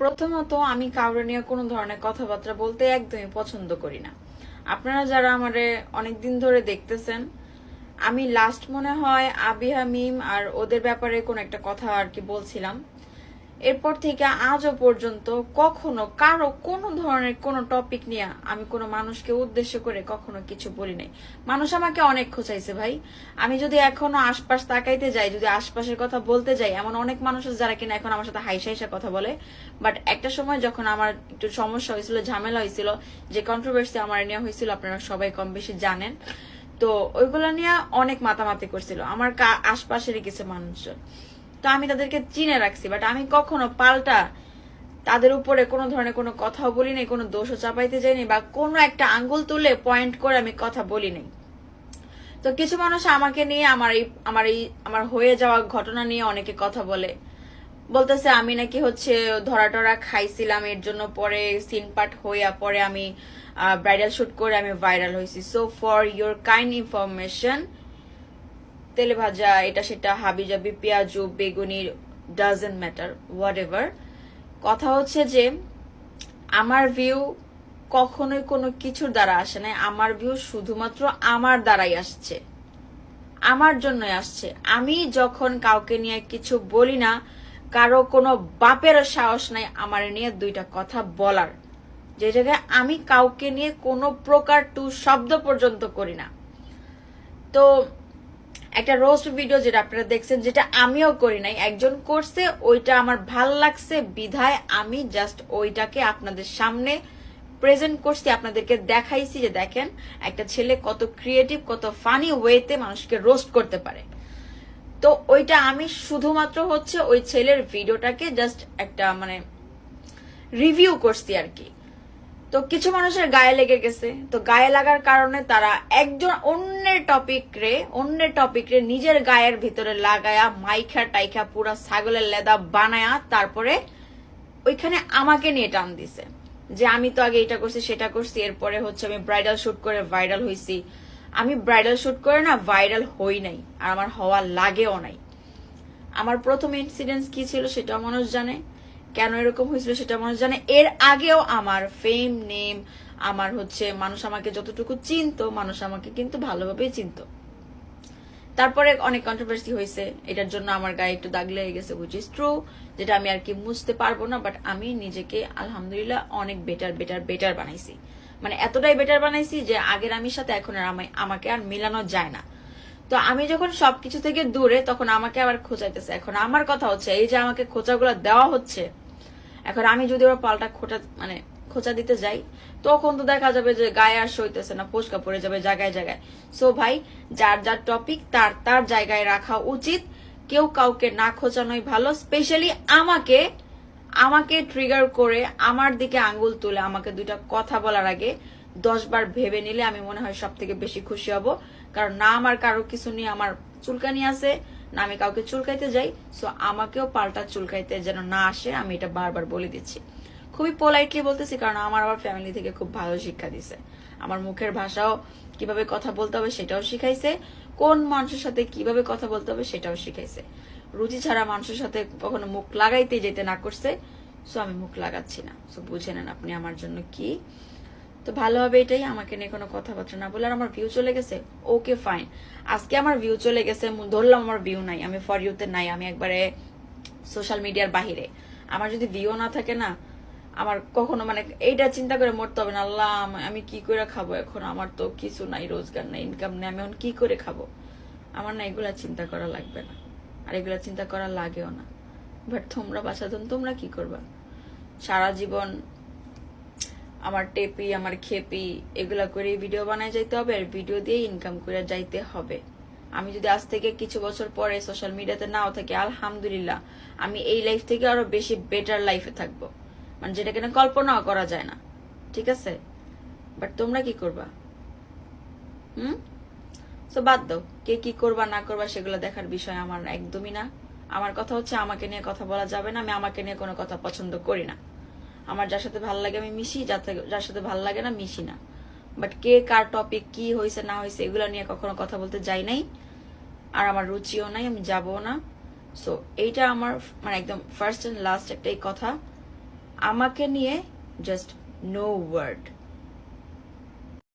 প্রথমত আমি কাউরে নিয়ে কোনো ধরনের কথাবার্তা বলতে একদমই পছন্দ করি না। আপনারা যারা আমারে অনেক দিন ধরে দেখতেছেন, আমি লাস্ট মনে হয় আবিহা মিম আর ওদের ব্যাপারে কোন একটা কথা আর কি বলছিলাম। এরপর থেকে আজও পর্যন্ত কখনো কারও কোনো ধরনের কোনো টপিক নিয়ে আমি কোনো মানুষকে উদ্দেশ্য করে কখনো কিছু বলি নাই। মানুষ আমাকে অনেক খোঁচাইছে ভাই। আমি যদি এখনও আশপাশ তাকাইতে যাই, যদি আশপাশের কথা বলতে যাই, এমন অনেক মানুষ যারা কিনা এখন আমার সাথে হাইসা হাইসা কথা বলে। বাট একটা সময় যখন আমার একটু সমস্যা হয়েছিল, ঝামেলা হয়েছিল, যে কন্ট্রোভার্সি আমার নিয়ে হয়েছিল, আপনারা সবাই কম বেশি জানেন। তো ওইগুলো নিয়ে অনেক মাতামাতি করছিল। আমার আশপাশেরই কিছু মানুষজন। তো আমি তাদেরকে চিনে রাখছি বাট আমি কখনো পাল্টা তাদের উপরে কোনো ধরনের কোনো কথাও বলি নাই কোনো দোষও চাপাইতে যাইনি, বা কোনো একটা আঙ্গুল তুলে পয়েন্ট করে আমি কথা বলি নাই তো কিছু মানুষ আমাকে নিয়ে, আমার এই আমার এই, আমার হয়ে যাওয়া ঘটনা নিয়ে অনেকে কথা বলে। বলতেছে, আমি নাকি হচ্ছে ধরা টরা খাইছিলাম, এর জন্য পরে সিন পার্ট হইয়া পরে আমি ব্রাইডাল শুট করে আমি ভাইরাল হয়েছি so for your kind information তেলে ভাজা এটা সেটা হাবি জাবি পেঁয়াজু বেগুনি ডাজেন্ট ম্যাটার হোয়াট এভার কথা হচ্ছে যে, আমার ভিউ কখনোই কোনো কিছুর দ্বারা আসে না আমার ভিউ শুধুমাত্র আমার দ্বারাই আসছে। আমার জন্যই আসছে। আমি যখন কাউকে নিয়ে কিছু বলি না, কারও কোনো বাপের সাহস নাই আমার নিয়ে দুইটা কথা বলার। যে জায়গায় আমি কাউকে নিয়ে কোনো প্রকার টু শব্দ পর্যন্ত করি না। তো একটা রোস্ট ভিডিও যেটা আপনারা দেখছেন, যেটা আমিও করি নাই। একজন করছে, ওইটা আমার ভালো লাগছে, বিধায় আমি জাস্ট ওইটাকে আপনাদের সামনে প্রেজেন্ট করছি, আপনাদেরকে দেখাইছি যে দেখেন, একটা ছেলে কত ক্রিয়েটিভ কত ফানি ওয়েতে মানুষকে রোস্ট করতে পারে। তো ওইটা আমি শুধুমাত্র হচ্ছে ওই ছেলের ভিডিওটাকে জাস্ট একটা মানে রিভিউ করছি আর কি। তো কিছু মানুষের গায়ে লেগে গেছে। তো গায়ে লাগার কারণে তারা একজন অন্যের টপিক রে, অন্যের টপিক রে নিজের গায়ের ভিতরে লাগায়া, মাইখা টাইখা পুরা ছাগলের লেদা বানায়া তারপরে ওইখানে আমাকে নিয়ে টান দিছে। যে আমি তো আগে এটা করছি, সেটা করছি, এরপরে হচ্ছে আমি ব্রাইডাল শুট করে ভাইরাল হইছি। আমি ব্রাইডাল শুট করে না ভাইরাল হই নাই, আর আমার হওয়া লাগেও নাই। আমার প্রথম ইনসিডেন্স কি ছিল সেটাও মানুষ জানে। কেন এরকম হয়েছিল সেটা মানুষ জানে? এর আগেও আমার ফেম নেম আমার হচ্ছে মানুষ আমাকে যতটুকু চিনতো, মানুষ আমাকে কিন্তু ভালোভাবেই চিনতো। তারপরে অনেক কন্ট্রোভার্সি হয়েছে। এটার জন্য আমার গায়ে একটু দাগ লেগে গেছে উইচ ইজ ট্রু যেটা আমি আর কি মুছতে পারব না বাট আমি নিজেকে আলহামদুলিল্লাহ অনেক বেটার বেটার বেটার বানাইছি। মানে এতটাই বেটার বানাইছি যে আগের আমির সাথে এখন আর আমাকে আর মিলানো যায় না। তো আমি যখন সবকিছু থেকে দূরে, তখন আমাকে আবার খোঁচাইতেছে। এখন আমার কথা হচ্ছে, এই যে আমাকে খোঁচাগুলো দেওয়া হচ্ছে এখন আমি যদি ওরা পাল্টা খোঁচা মানে খোঁচা দিতে যাই, তখন তো দেখা যাবে যে গায়ে আর সইতেছে না পোস্কা পড়ে যাবে জায়গায় জায়গায়। সো ভাই, যার যার টপিক তার তার জায়গায় রাখা উচিত। কেউ কাউকে না খোঁচানোই ভালো স্পেশালি আমাকে আমাকে ট্রিগার করে আমার দিকে আঙ্গুল তুলে আমাকে দুইটা কথা বলার আগে দশ বার ভেবে নিলে আমি মনে হয় সব থেকে বেশি খুশি হব। কারণ না আমার কারও কিছু নিয়ে আমার চুলকানি আছে না আমি কাউকে চুলকাইতে যাই সো আমাকেও পাল্টা চুলকাইতে যেন না আসে, আমি এটা বারবার বলে দিচ্ছি। খুবই পোলাইটলি বলতেছি, কারণ আমার আবার ফ্যামিলি থেকে খুব ভালো শিক্ষা দিছে। আমার মুখের ভাষাও কীভাবে কথা বলতে হবে সেটাও শিখাইছে, কোন মানুষের সাথে কীভাবে কথা বলতে হবে সেটাও শিখাইছে। রুচি ছাড়া মানুষের সাথে কখনো মুখ লাগাইতে যেতে না করছে সো আমি মুখ লাগাচ্ছি না। সো বুঝে নেন আপনি আমার জন্য কি। তো ভালোভাবে এটাই আমাকে নিয়ে কোনো কথাবার্তা না বলে, আর আমার ভিউ চলে গেছে ওকে ফাইন আজকে আমার ভিউ চলে গেছে ধরলাম আমার ভিউ নাই, আমি ফর ইউতে নাই, আমি একবারে সোশ্যাল মিডিয়ার বাহিরে। আমার যদি ভিউ না থাকে না, আমার কখনো মানে এইটা চিন্তা করে মরতে হবে না, আল্লাহ, আমি কি করে খাব এখন? আমার তো কিছু নাই, রোজগার নাই ইনকাম নেই, আমি এখন কি করে খাব? আমার না এগুলা চিন্তা করা লাগবে না, আর এগুলা চিন্তা করা লাগেও না। বাট তোমরা বাসাধন তোমরা কি করবা? সারা জীবন আমার টেপি, আমার খেপি, এগুলা করে ভিডিও বানায় যাইতে হবে আর ভিডিও দিয়ে ইনকাম করে যাইতে হবে। আমি যদি আজ থেকে কিছু বছর পরে সোশ্যাল মিডিয়াতে নাও থাকি, আলহামদুলিল্লাহ, আমি এই লাইফ থেকে আরও বেশি বেটার লাইফে থাকব। মানে যেটা কিনা কল্পনাও করা যায় না। ঠিক আছে? বাট তোমরা কি করবা? হুম? তো বাদ দাও, কে কি করবা, না করবা, সেগুলো দেখার বিষয় আমার একদমই না। আমার কথা হচ্ছে আমাকে নিয়ে কথা বলা যাবে না, আমি আমাকে নিয়ে কোনো কথা পছন্দ করি না। আমার যার সাথে ভালো লাগে আমি মিশি, যার সাথে ভালো লাগে না, মিশি না। বাট কে কার টপিক কি হয়েছে না হয়েছে এগুলো নিয়ে কখনো কথা বলতে যাই নাই। আর আমার রুচিও নাই, আমি যাব না। সো এইটা আমার মানে একদম ফার্স্ট অ্যান্ড লাস্ট একটাই কথা। আমাকে নিয়ে জাস্ট নো ওয়ার্ড